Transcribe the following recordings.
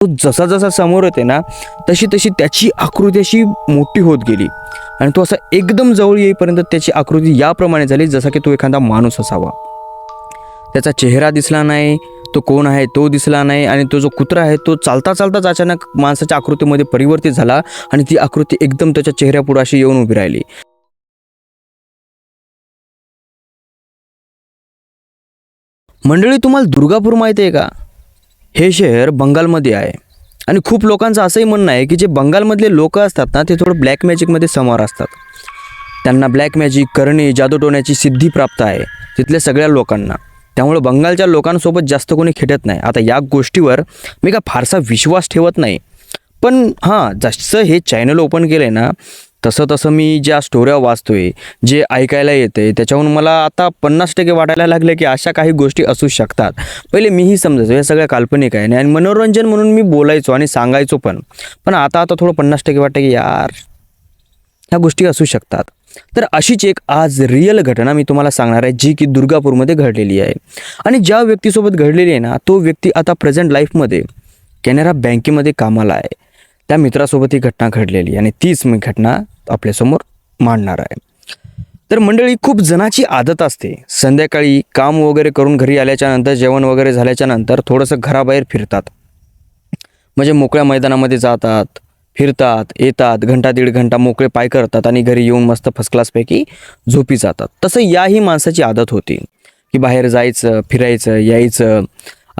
तो जसा जसा समोर येते ना तशी तशी त्याची आकृती अशी मोठी होत गेली. आणि तो असा एकदम जवळ येईपर्यंत त्याची आकृती याप्रमाणे झाली जसा की तो एखादा माणूस असावा. त्याचा चेहरा दिसला नाही तो कोण आहे तो दिसला नाही आणि तो जो कुत्रा आहे तो चालता चालताच अचानक माणसाच्या आकृतीमध्ये परिवर्तित झाला आणि ती आकृती एकदम त्याच्या चेहऱ्यापुढे अशी येऊन उभी राहिली. मंडळी तुम्हाला दुर्गापूर माहिती आहे का? हे शहर बंगालमध्ये आहे. आणि खूप लोकांचं असंही म्हणणं आहे की जे बंगालमधले लोक असतात ना ते थोडं ब्लॅक मॅजिकमध्ये समोर असतात. त्यांना ब्लॅक मॅजिक करणे जादूटोण्याची सिद्धी प्राप्त आहे तिथल्या सगळ्या लोकांना. त्यामुळे बंगालच्या लोकांसोबत जास्त कोणी खेटत नाही. आता या गोष्टीवर मी का फारसा विश्वास ठेवत नाही. पण हां जसं हे चॅनल ओपन केलं आहे ना तसं तसं मी ज्या स्टोऱ्या वाचतोय जे ऐकायला येते त्याच्याहून मला आता पन्नास टक्के वाटायला लागलं की अशा काही गोष्टी असू शकतात. पहिले मीही समजायचो हे सगळ्या काल्पनिक आहे. आणि मनोरंजन म्हणून मी बोलायचो आणि सांगायचो पण. पण आता आता थोडं पन्नास टक्के वाटतं की यार ह्या गोष्टी असू शकतात. तर अशीच एक आज रिअल घटना मी तुम्हाला सांगणार आहे जी की दुर्गापूरमध्ये घडलेली आहे. आणि ज्या व्यक्तीसोबत घडलेली आहे ना तो व्यक्ती आता प्रेझेंट लाईफमध्ये कॅनरा बँकेमध्ये कामाला आहे. त्या मित्रासोबत ही घटना घडलेली आणि तीच मी घटना आपल्यासमोर मांडणार आहे. तर मंडळी खूप जणाची आदत असते. संध्याकाळी काम वगैरे करून घरी आल्याच्यानंतर जेवण वगैरे झाल्याच्यानंतर थोडंसं घराबाहेर फिरतात. म्हणजे मोकळ्या मैदानामध्ये जातात फिरतात येतात घंटा दीड घंटा मोकळे पाय करतात आणि घरी येऊन मस्त फर्स्ट क्लासपैकी झोपी जातात. तसं याही माणसाची आदत होती. की बाहेर जायचं फिरायचं यायचं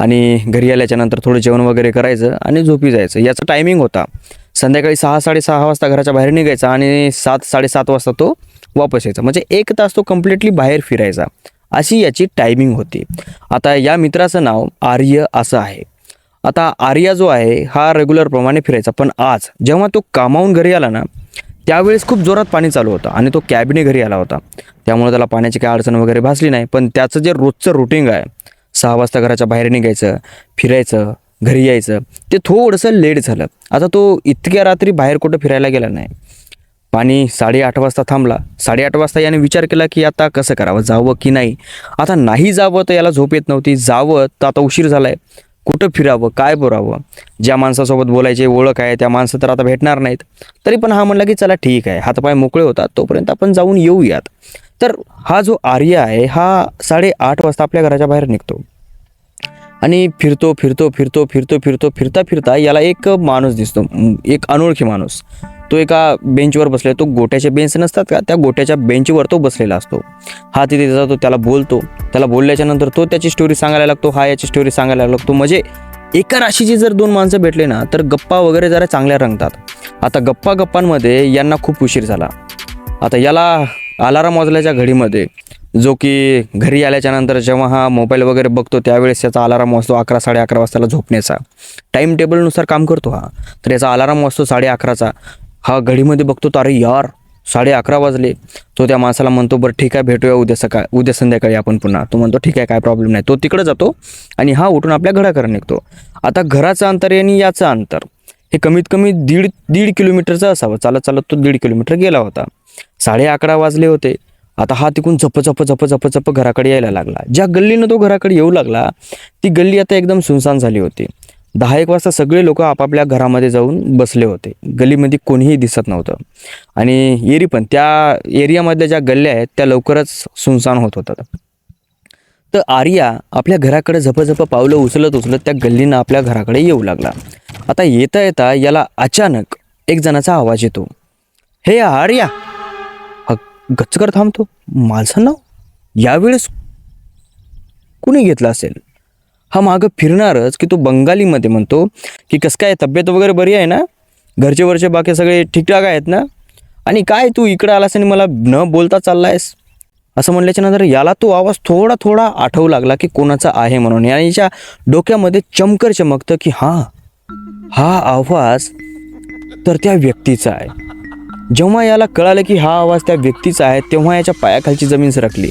आणि घरी आल्याच्यानंतर थोडं जेवण वगैरे करायचं आणि झोपी जायचं. याचा टायमिंग होता. संध्याकाळी सहा साडेसहा वाजता घराच्या बाहेर निघायचा आणि सात साडेसात वाजता तो वापस यायचा. म्हणजे एक तास तो कम्प्लिटली बाहेर फिरायचा. अशी याची टायमिंग होती. आता या मित्राचं नाव आर्य असं आहे. आता आर्या जो आहे हा रेग्युलरप्रमाणे फिरायचा. पण आज जेव्हा तो कामावून घरी आला ना त्यावेळेस खूप जोरात पाणी चालू होतं आणि तो कॅबने घरी आला होता. त्यामुळे त्याला पाण्याची काही अडचण वगैरे भासली नाही. पण त्याचं जे रोजचं रुटीन आहे सहा वाजता घराच्या बाहेर निघायचं फिरायचं घरी यायचं. ते थोडंसं लेट झालं. आता तो इतक्या रात्री बाहेर कुठं फिरायला गेला नाही. पाणी साडेआठ वाजता थांबला. साडेआठ वाजता याने विचार केला की आता कसं करावं जावं की नाही? आता नाही जावं तर याला झोप येत नव्हती. जावं तर आता उशीर झाला आहे कुठं फिरावं काय बोरावं ज्या माणसासोबत बोलायचे ओळख आहे त्या माणसं तर आता भेटणार नाहीत. तरी पण हा म्हणला की चला ठीक आहे. हातपाय मोकळे होतात. तोपर्यंत आपण जाऊन येऊयात. तर हा जो आर्य आहे हा साडेआठ वाजता आपल्या घराच्या बाहेर निघतो. आणि फिरतो फिरतो फिरतो फिरतो फिरतो फिरता फिरता याला एक माणूस दिसतो. एक अनोळखी माणूस. तो एका बेंचवर बसलेला तो गोट्याचे बेंच नसतात का? त्या गोट्याच्या बेंचवर तो बसलेला असतो. हा तिथे जातो त्याला बोलतो. त्याला बोलल्याच्या नंतर तो त्याची स्टोरी सांगायला लागतो हा याची स्टोरी सांगायला लागतो. म्हणजे एका राशीची जर दोन माणसं भेटले ना तर गप्पा वगैरे जरा चांगल्या रंगतात. आता गप्पा गप्पांमध्ये यांना खूप उशीर झाला. आता याला अलाराम वाजल्याच्या घडीमध्ये जो की घरी आल्याच्यानंतर जेव्हा हा मोबाईल वगैरे बघतो त्यावेळेस त्याचा अलाराम वाजतो अकरा साडे अकरा वाजताला झोपण्याचा. टाईम टेबलनुसार काम करतो हा. तर याचा अलाराम वाजतो साडे अकराचा हा घडीमध्ये बघतो तर अरे यार साडे अकरा वाजले. तो त्या माणसाला म्हणतो बरं ठीक आहे भेटूया उद्या सकाळ उद्या संध्याकाळी आपण पुन्हा. तो म्हणतो ठीक आहे काय प्रॉब्लेम नाही. तो तिकडे जातो आणि हा उठून आपल्या घराकडे निघतो. आता घराचं अंतर आहे आणि याचं अंतर. हे कमीत कमी दीड दीड किलोमीटरचं असावं. चालत चालत तो दीड किलोमीटर गेला होता. साडे अकरा वाजले होते. आता हा तिकून झप झप झप झप झप घराकडे यायला लागला. ज्या गल्लीनं तो घराकडे येऊ लागला ती गल्ली आता एकदम सुनसान झाली होती. दहा एक वाजता सगळे लोक आपापल्या घरामध्ये जाऊन बसले होते. गल्लीमध्ये कोणीही दिसत नव्हतं. आणि एरी पण त्या एरियामधल्या ज्या गल्ल्या आहेत त्या लवकरच सुनसान होत होतात तर आर्या आपल्या घराकडे झपझप पावलं उचलत उचलत त्या गल्लीनं आपल्या घराकडे येऊ लागला. आता येता येता याला अचानक एक जणाचा आवाज येतो. हे आर्या गचकर थांबतो माझं नाव यावेळेस कुणी घेतलं असेल? हा मागं फिरणारच की तो बंगालीमध्ये म्हणतो की कसं काय तब्येत वगैरे बरी आहे ना? घरचे वरचे बाकी सगळे ठीकठाक आहेत ना? आणि काय तू इकडं आलास आणि मला न बोलता चालला आहेस असं म्हणल्याच्या नंतर याला तो आवाज थोडा थोडा आठवू लागला की कोणाचा आहे म्हणून. याच्या डोक्यामध्ये चमकर चमकतं की हां हा आवाज तर त्या व्यक्तीचा आहे. जेव्हा याला कळालं की हा आवाज त्या व्यक्तीचा आहे तेव्हा याच्या पायाखालची जमीन सरकली.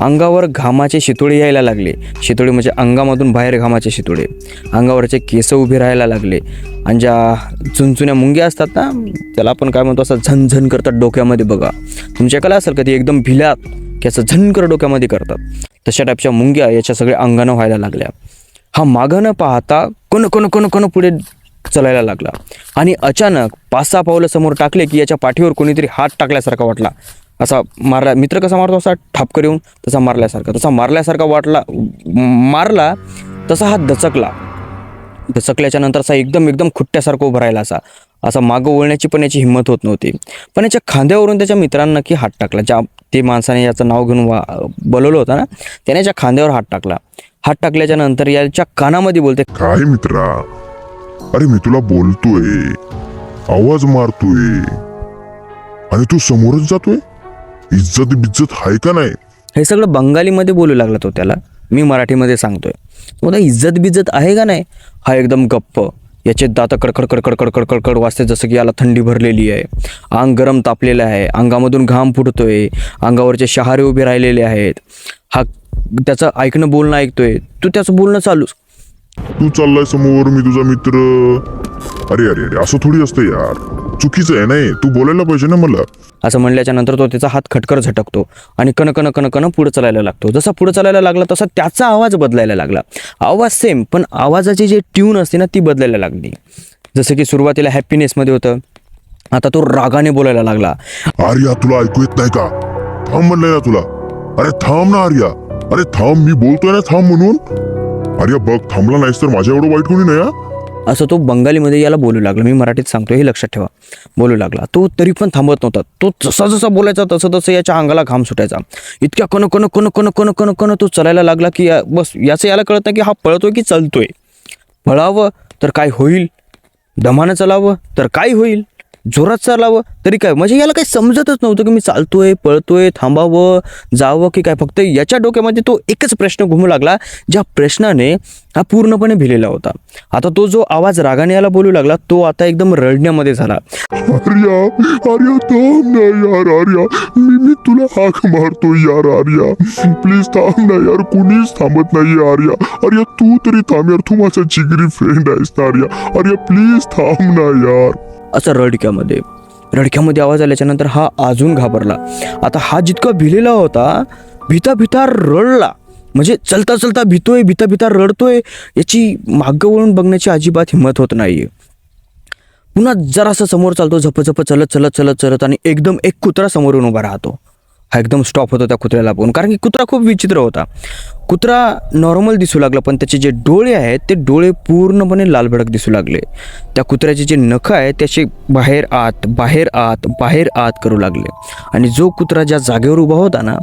अंगावर घामाचे शितोळे यायला लागले. शितोळे म्हणजे अंगामधून बाहेर घामाचे शितोळे. अंगावरचे केस उभे राहायला लागले. आणि ज्या चुनचुन्या मुंग्या असतात ना त्याला आपण काय म्हणतो असं झनझन करतात डोक्यामध्ये बघा. तुमच्या कला असेल का एकदम भिल्यात की असं झनकर डोक्यामध्ये करतात. तशा टाईपच्या मुंग्या याच्या सगळ्या अंगानं व्हायला लागल्या. हा मागं न पाहता कोण कोण कोण कोण पुढे चलायला लागला. आणि अचानक पाच सहा पावलं समोर टाकले की याच्या पाठीवर कोणीतरी हात टाकल्यासारखा वाटला. असा मारला. मित्र कसा मारतो? असा ठापकर येऊन तसा मारल्यासारखा. तसा मारल्यासारखा वाटला मारला तसा हात दचकला दचकल्याच्या नंतर असा एकदम एकदम खुट्ट्यासारखं उभं राहिला असा. असा मागं वळण्याची पण याची हिंमत होत नव्हती. पण याच्या खांद्यावरून त्याच्या मित्रांना की हात टाकला. ज्या ते माणसाने याचं नाव घेऊन वा बोलवलं होतं ना त्याने याच्या खांद्यावर हात टाकला. हात टाकल्याच्या नंतर याच्या कानामध्ये बोलते काय मित्रा? अरे मी तुला बोलतोय. आवाज मारतोय. आणि तू समोरच जातोय? इज्जत बिज्जत हाय का नाही? हे सगळं बंगालीमध्ये बोलू लागला तो त्याला. मी मराठीमध्ये सांगतोय. मला इज्जत बिज्जत आहे का नाही? हा एकदम गप्प. याचे दात कडकड कडकड कडकड कडकड वाजते जसं की याला थंडी भरलेली आहे. अंग गरम तापलेलं आहे. अंगामधून घाम फुटतोय. अंगावरचे शहारे उभे राहिलेले आहेत. हा त्याचं ऐकणं बोलणं ऐकतोय. तू त्याचं बोलणं चालूच तू चाललाय समोर मी तुझा मित्र. अरे अरे अरे असं थोडी असतं यार. चुकीचं आहे नाही. तू बोलायला पाहिजे ना मला. असं म्हणल्याच्या नंतर तो त्याचा हात खटकर झटकतो आणि कण कण कण कण पुढं चालायला लागतो. जसा पुढं चालायला लागला तसा त्याचा आवाज बदलायला लागला. आवाज सेम पण आवाजाची जी ट्यून असते ना ती बदलायला लागली. जसं की सुरुवातीला हॅपीनेसमध्ये होतं. आता तो रागाने बोलायला लागला. आर्या तुला ऐकू येत नाही का? थांब म्हणलंय ना तुला. अरे थांब ना आर्या. अरे थांब मी बोलतोय ना थांब म्हणून. अरे बघ थांबला नाहीस तर माझ्या एवढं वाईट कोणी नाही असं तो बंगालीमध्ये याला बोलू लागला. मी मराठीत सांगतो हे लक्षात ठेवा. बोलू लागला. तो तरी पण थांबत नव्हता. तो जसा जसा बोलायचा तसं तसं याच्या अंगाला घाम सुटायचा. इतक्या कण कण कण कण कण कण कण तो चलायला लागला की या- बस याचं याला कळत नाही की हा पळतोय की चालतोय. पळावं तर काय होईल? दमानं चलावं तर काय होईल? जोरात चालावं? तरी काय? म्हणजे याला काही समजतच नव्हतं की मी चालतोय पळतोय थांबावं जावं की काय? फक्त याच्या डोक्यामध्ये तो एकच प्रश्न घुमू लागला ज्या प्रश्नाने हा पूर्णपणे भिलेला होता. आता तो जो आवाज रागाने याला बोलू लागला तो आता एकदम रडण्यामध्ये झाला. आर्या आर्या थांब ना यार आर्या. मी मी तुला हाक मारतो यार आर्या. प्लीज थांब ना यार कुणीच थांबत नाही आर्या. आर्या तू तरी थांब यार तू माझा जिगरी फ्रेंड आहेस ना आर्या. आर्या प्लीज थांब ना यार. असं रडक्यामध्ये. रडक्यामध्ये आवाज आल्याच्यानंतर हा अजून घाबरला. आता हा जितका भिलेला होता भिता भिता रडला. म्हणजे चलता चलता भितोय भिता भिता रडतोय याची मागं वळून बघण्याची अजिबात हिंमत होत नाहीये. पुन्हा जरासा समोर चालतो झप झप चलत चलत चलत चलत आणि एकदम एक कुत्रा समोरून उभा राहतो. हा एकदम स्टॉप होतो त्या कुत्र्याला बघून. कारण की कुत्रा खूप विचित्र होता. कुत्रा नॉर्मल दिसू लागला पण त्याचे जे डोळे आहेत ते डोळे पूर्णपणे लालभडक दिसू लागले. त्या कुत्र्याचे जे नखं आहे त्याचे बाहेर आत बाहेर आत बाहेर आत करू लागले. आणि जो कुत्रा ज्या जागेवर उभा होता ना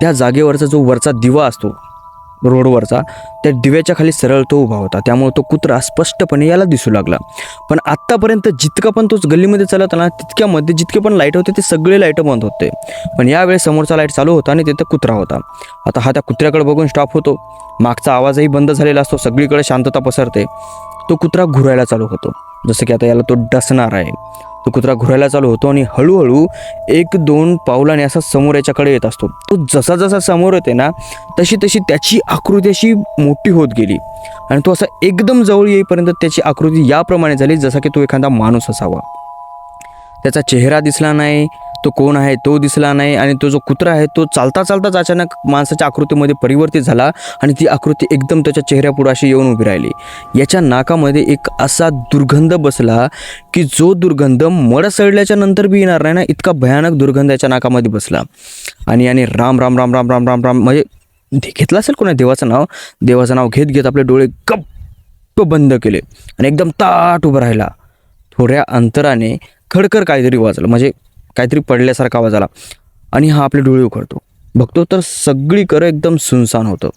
त्या जागेवरचा जो वरचा दिवा असतो रोडवरचा त्या दिव्याच्या खाली सरळ तो उभा होता. त्यामुळे तो कुत्रा स्पष्टपणे याला दिसू लागला. पण आत्तापर्यंत जितका पण तोच गल्लीमध्ये चालत आला तितक्यामध्ये जितके पण लाइट होते ते सगळे लाइट बंद होते. पण यावेळेस समोरचा लाइट चालू होता आणि तिथं कुत्रा होता. आता हा त्या कुत्र्याकडे बघून स्टॉप होतो. मागचा आवाजही बंद झालेला असतो सगळीकडे शांतता पसरते. तो कुत्रा घुरायला चालू होतो. जसं की आता याला तो डसणार आहे. तो कुत्रा घुरायला चालू होतो आणि हळूहळू एक दोन पावलाने असा समोर याच्याकडे येत असतो. तो जसा जसा समोर येते ना तशी तशी त्याची आकृती अशी मोठी होत गेली. आणि तो असा एकदम जवळ येईपर्यंत त्याची आकृती याप्रमाणे झाली जसा की तो एखादा माणूस असावा. त्याचा चेहरा दिसला नाही तो कोण आहे तो दिसला नाही आणि तो जो कुत्रा आहे तो चालता चालताच अचानक माणसाच्या आकृतीमध्ये परिवर्तित झाला आणि ती आकृती एकदम त्याच्या चेहऱ्यापुढे अशी येऊन उभी राहिली. याच्या नाकामध्ये एक असा दुर्गंध बसला की जो दुर्गंध मड सडल्याच्या नंतर बी येणार नाही ना इतका भयानक दुर्गंध याच्या नाकामध्ये बसला. आणि याने राम राम राम राम राम राम राम म्हणजे घेतलं असेल कोणा देवाचं नाव? देवाचं नाव घेत घेत आपले डोळे गप्प बंद केले आणि एकदम ताट उभं राहिला. थोड्या अंतराने खडखड काहीतरी वाजलं. म्हणजे काहीतरी पडल्यासारखा आवाज आला. आणि हा आपले डोळे उघडतो. बघतो तर सगळीकडं एकदम सुनसान होतं.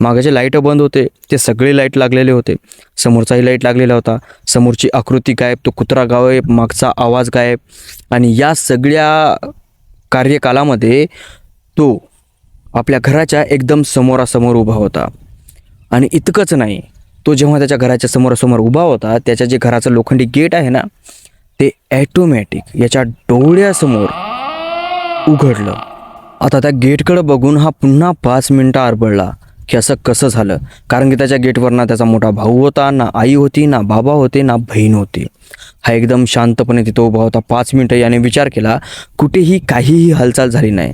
मागाचे लाइट बंद होते ते सगळे लाइट लागलेले होते. समोरचाही लाइट लागलेला होता. समोरची आकृती गायब तो कुत्रा गायब मागचा आवाज गायब. आणि या सगळ्या कार्यकालामध्ये तो आपल्या घराच्या एकदम समोरासमोर उभा होता. आणि इतकंच नाही तो जेव्हा त्याच्या घराच्या समोरासमोर उभा होता त्याच्या जे घराचं लोखंडी गेट आहे ना ते ॲटोमॅटिक याच्या डोळ्यासमोर उघडलं. आता त्या गेटकडं बघून हा पुन्हा पाच मिनटं आरबळला की असं कसं झालं? कारण की त्याच्या गेटवर ना त्याचा मोठा भाऊ होता ना आई होती ना बाबा होते ना बहीण होती. हा एकदम शांतपणे तिथं उभा होता. पाच मिनटं याने विचार केला कुठेही काहीही हालचाल झाली नाही.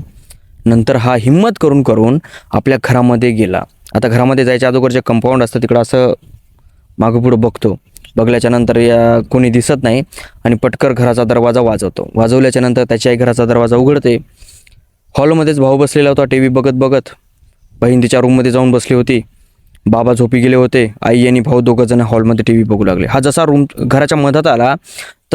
नंतर हा हिंमत करून करून आपल्या घरामध्ये गेला. आता घरामध्ये जायच्या अगोदर जे कंपाऊंड असतं तिकडं असं मागं पुढं बघतो. बघल्याच्या नंतर या कोणी दिसत नाही आणि पटकर घराचा दरवाजा वाजवतो. वाजवल्याच्या नंतर त्याची आई घराचा दरवाजा उघडते. हॉलमध्येच भाऊ बसलेला होता टी व्ही बघत बघत. बहीण तिच्या रूममध्ये जाऊन बसली होती. बाबा झोपी गेले होते. आई आणि भाऊ दोघं जण हॉलमध्ये टी व्ही बघू लागले. हा जसा रूम घराच्या मधात आला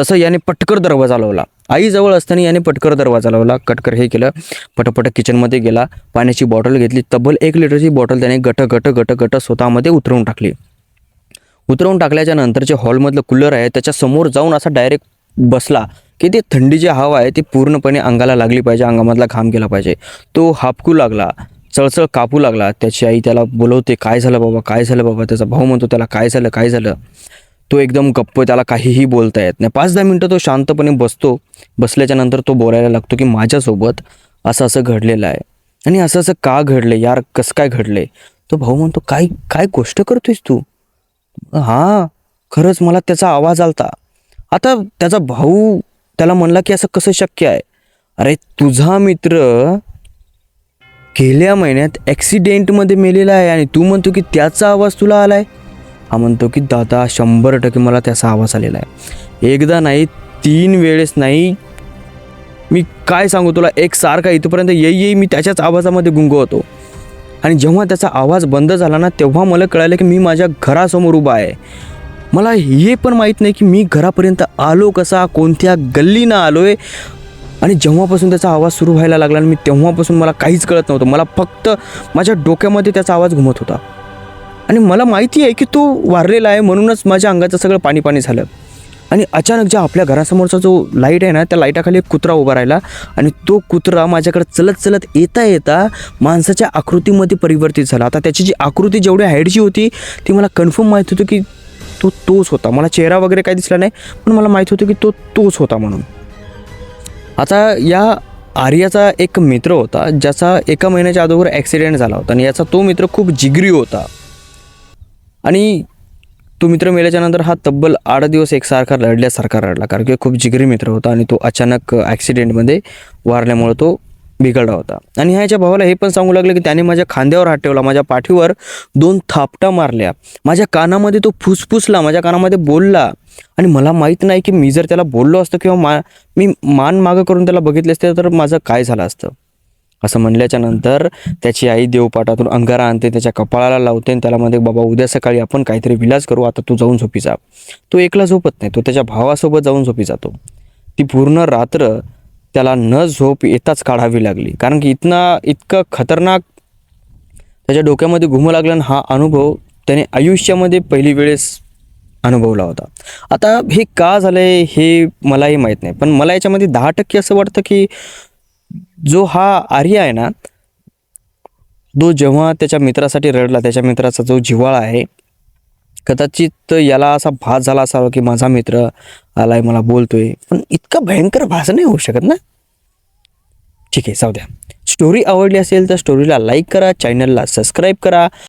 तसं याने पटकर दरवाजा लावला. आई जवळ असताना याने पटकर दरवाजा लावला. कटकर हे केलं. पटपट किचनमध्ये गेला. पाण्याची बॉटल घेतली. तब्बल एक लिटरची बॉटल त्याने गट गट गट गट स्वतःमध्ये उतरवून टाकली. उतरवून टाकल्याच्या नंतर जे हॉलमधलं कूलर आहे त्याच्यासमोर जाऊन असा डायरेक्ट बसला की ते थंडी जी हवा आहे ती पूर्णपणे अंगाला लागली पाहिजे अंगामधला घाम केला पाहिजे. तो हापकू लागला चळचळ कापू लागला. त्याची आई त्याला बोलवते काय झालं बाबा? काय झालं बाबा? त्याचा भाऊ म्हणतो त्याला काय झालं? काय झालं? तो एकदम गप्प त्याला काहीही बोलता येत नाही. पाच दहा मिनटं तो शांतपणे बसतो. बसल्याच्या नंतर तो बोलायला लागतो की माझ्यासोबत असं असं घडलेलं आहे. आणि असं असं का घडलं यार कसं काय घडलं तो भाऊ म्हणतो काय काय गोष्ट करतोयस तू? हां खरंच मला त्याचा आवाज आलता. आता त्याचा भाऊ त्याला म्हणला की असं कसं शक्य आहे? अरे तुझा मित्र गेल्या महिन्यात ॲक्सिडेंटमध्ये मेलेला आहे आणि तू म्हणतो की त्याचा आवाज तुला आलाय? हा म्हणतो की दादा शंभर टक्के मला त्याचा आवाज आलेला आहे. एकदा नाही तीन वेळेस नाही. मी काय सांगू तुला? एक सारखा इथपर्यंत येई येई मी त्याच्याच आवाजामध्ये गुंगवतो आणि जेव्हा त्याचा आवाज बंद झाला ना तेव्हा मला कळालं की मी माझ्या घरासमोर उभा आहे. मला हे पण माहीत नाही की मी घरापर्यंत आलो कसा कोणत्या गल्लीनं आलो आहे आणि जेव्हापासून त्याचा आवाज सुरू व्हायला लागला आणि मी तेव्हापासून मला काहीच कळत नव्हतं. मला फक्त माझ्या डोक्यामध्ये त्याचा आवाज घुमत होता. आणि मला माहिती आहे की तो वारलेला आहे म्हणूनच माझ्या अंगाचं सगळं पाणी पाणी झालं. आणि अचानक ज्या आपल्या घरासमोरचा जो लाइट आहे ना त्या लाईटाखाली एक कुत्रा उभा राहिला. आणि तो कुत्रा माझ्याकडे चलत चलत येता येता माणसाच्या आकृतीमध्ये परिवर्तित झाला. आता त्याची जी आकृती जेवढी हाईटची होती ती मला कन्फर्म माहीत होतं की तो तोच होता. मला चेहरा वगैरे काही दिसला नाही पण मला माहीत होतं की तो तोच होता म्हणून. आता या आर्याचा एक मित्र होता ज्याचा एका महिन्याच्या अगोदर ॲक्सिडेंट झाला होता. आणि याचा तो मित्र खूप जिगरी होता. आणि तो मित्र मेल्याच्यानंतर हा तब्बल आठ दिवस एकसारखा रडल्यासारखा रडला कारण की खूप जिगरी मित्र होता आणि तो अचानक ॲक्सिडेंटमध्ये वारल्यामुळं तो बिघडला होता. आणि ह्याच्या भावाला हे पण सांगू लागलं की त्याने माझ्या खांद्यावर हात ठेवला माझ्या पाठीवर दोन थापटा मारल्या. माझ्या कानामध्ये तो फुसफुसला माझ्या कानामध्ये बोलला. आणि मला माहीत नाही की मी जर त्याला बोललो असतं किंवा मा मी मान मागं करून त्याला बघितले असते तर माझं काय झालं असतं? असं म्हणल्याच्या नंतर त्याची आई देवपाटातून अंगारा आणते त्याच्या कपाळाला लावते आणि त्याला मध्ये बाबा उद्या सकाळी आपण काहीतरी विलास करू आता तू जाऊन झोपी जा. तो एकला झोपत नाही तो त्याच्या भावासोबत जाऊन झोपी जातो. ती पूर्ण रात्र त्याला न झोप येताच काढावी लागली. कारण की इतना इतकं खतरनाक त्याच्या डोक्यामध्ये घुमू लागला आणि हा अनुभव त्याने आयुष्यामध्ये पहिली वेळेस अनुभवला होता. आता हे का झालंय हे मलाही माहीत नाही. पण मला याच्यामध्ये दहा टक्के असं वाटतं की जो हा आर्य आहे ना तो जेव्हा त्याच्या मित्रासाठी रडला त्याच्या मित्राचा जो जिव्हाळा आहे कदाचित याला असा भास झाला असावा की माझा मित्र आलाय मला बोलतोय. पण इतका भयंकर भास नाही होऊ शकत ना? ठीक आहे जाऊ द्या. स्टोरी आवडली असेल तर स्टोरीला लाईक करा चॅनलला सबस्क्राईब करा.